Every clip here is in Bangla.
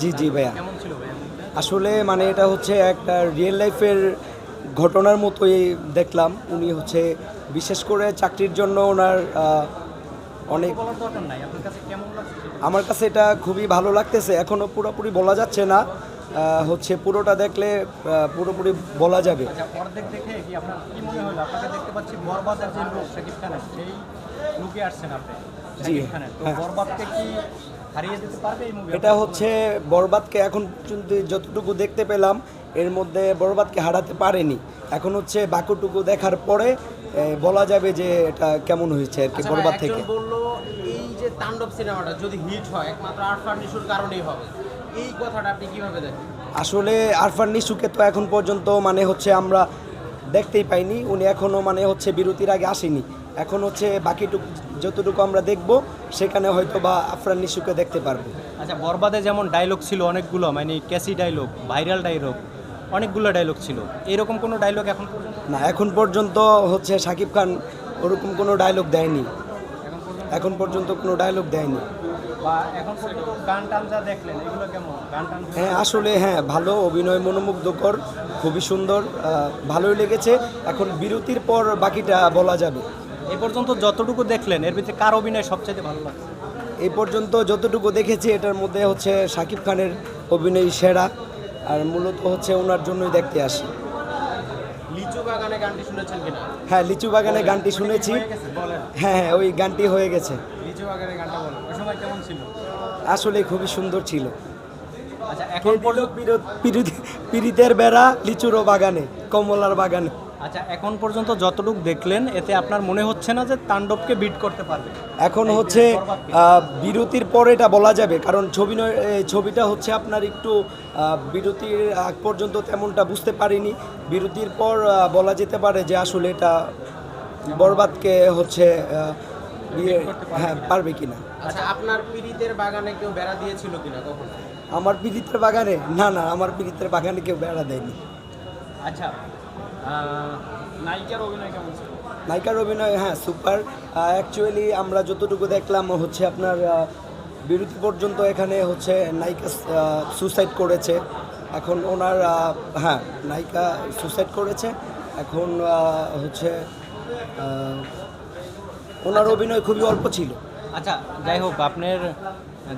জি জি ভাইয়া? আসলে মানে এটা হচ্ছে একটা রিয়েল লাইফের ঘটনার মতোই দেখলাম। উনি হচ্ছে বিশেষ করে চাকরির জন্য ওনার অনেক আমার কাছে এটা খুবই ভালো লাগতেছে। এখনও পুরোপুরি বলা যাচ্ছে না। হচ্ছে পুরোটা দেখলে পুরোপুরি বলা যাবে। আচ্ছা জি, হ্যাঁ। এটা হচ্ছে বরবাদকে এখন পর্যন্ত যতটুকু দেখতে পেলাম এর মধ্যে বরবাদকে হারাতে পারেনি। এখন হচ্ছে বাকুটুকু দেখার পরে বলা যাবে যে এটা কেমন হয়েছে আর কি আচ্ছা বরবাদ থেকে। বলল এই যে তাণ্ডব সিনেমাটা যদি হিট হয় একমাত্র আরফান নিশুর কারণেই হবে। এই কথাটা আপনি কীভাবে দেখেন? আসলে আরফান নিশুকে তো এখন পর্যন্ত মানে হচ্ছে আমরা দেখতেই পাইনি। উনি এখনও মানে হচ্ছে বিরতির আগে আসেনি। এখন হচ্ছে বাকিটুকু যতটুকু আমরা দেখব সেখানে হয়তো বা আফরান নিশুকে দেখতে পারব। আচ্ছা বরবাদে যেমন ডায়লগ ছিল অনেকগুলো মানে ক্যাসি ডায়লগ ভাইরাল ডায়লগ অনেকগুলো ডায়লগ ছিল। এরকম কোনো ডায়লগ এখন না এখন পর্যন্ত হচ্ছে সাকিব খান ওরকম কোনো ডায়লগ দেয়নি। এখন পর্যন্ত কোনো ডায়লগ দেয়নি। হ্যাঁ আসলে হ্যাঁ ভালো অভিনয় মনোমুগ্ধকর খুবই সুন্দর ভালোই লেগেছে। এখন বিরতির পর বাকিটা বলা যাবে। এ পর্যন্ত যতটুকু দেখলেন এর ভিতরে কার অভিনয় সবচেয়ে ভালো লাগছে? এই পর্যন্ত যতটুকু দেখেছি এটার মধ্যে হচ্ছে সাকিব খানের অভিনয় সেরা আর মূলত হচ্ছে ওনার জন্যই দেখতে আসি। বাগানে গানটি শুনেছেন কিনা? হ্যাঁ লিচু বাগানে গানটি শুনেছি। হয়ে হ্যাঁ ওই গানটি হয়ে গেছে। লিচু বাগানের গানটা বলেন। ওই সময় কেমন ছিল? আসলে খুবই সুন্দর ছিল। আচ্ছা এখন পিরিতের বেড়া লিচুরও বাগানে কমলার বাগানে। আচ্ছা এখন পর্যন্ত যতটুকু দেখলেন এতে আপনার মনে হচ্ছে না যে তাণ্ডবকে বিট করতে পারবে? এখন হচ্ছে বিরতির পর এটা বলা যাবে কারণ ছবি ছবিটা হচ্ছে আপনার একটু বিরতির আগ পর্যন্ত তেমনটা বুঝতে পারিনি। বিরতির পর বলা যেতে পারে যে আসলে এটা বরবাদকে হচ্ছে ইয়ে হ্যাঁ পারবে কিনা? আচ্ছা আপনার পীড়িতের বাগানে কেউ বেড়া দিয়েছিল কিনা কখন? আমার পীড়িতের বাগানে? না না আমার পীড়িতের বাগানে কেউ বেড়া দেয়নি। আচ্ছা নায়িকার অভিনয় কেমন ছিল? নায়িকার অভিনয় হ্যাঁ সুপার অ্যাকচুয়ালি আমরা যতটুকু দেখলাম হচ্ছে আপনার বিরতি পর্যন্ত এখানে হচ্ছে নায়িকা সুসাইড করেছে। এখন ওনার হ্যাঁ নায়িকা সুসাইড করেছে। এখন হচ্ছে ওনার অভিনয় খুবই অল্প ছিল। আচ্ছা যাই হোক আপনার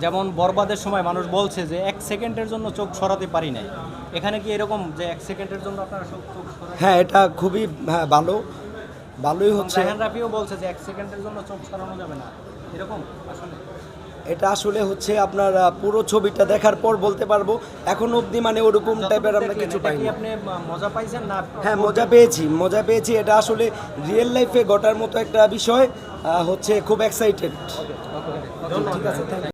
যেমন বরবাদের সময় মানুষ বলছে যে এক সেকেন্ডের জন্য চোখ সরাতে পারি নাই। এখানে কি এরকম যে এক সেকেন্ডের জন্য আপনারা চোখ চোখ হ্যাঁ এটা খুবই হ্যাঁ ভালো। ভালোই হচ্ছে। রায়হান রাফিও বলছে যে এক সেকেন্ডের জন্য চোখ সরানো যাবে না। এরকম আসলে? এটা আসলে হচ্ছে আপনার পুরো ছবিটা দেখার পর বলতে পারব। এখন অবধি মানে ওরকম টাইপের আমরা কিছু পাইনি। আপনি মজা পাইছেন না হ্যাঁ মজা পেয়েছি মজা পেয়েছি। এটা আসলে রিয়েল লাইফে ঘটার মতো একটা বিষয়। হচ্ছে খুব এক্সাইটেড ধন্যবাদ।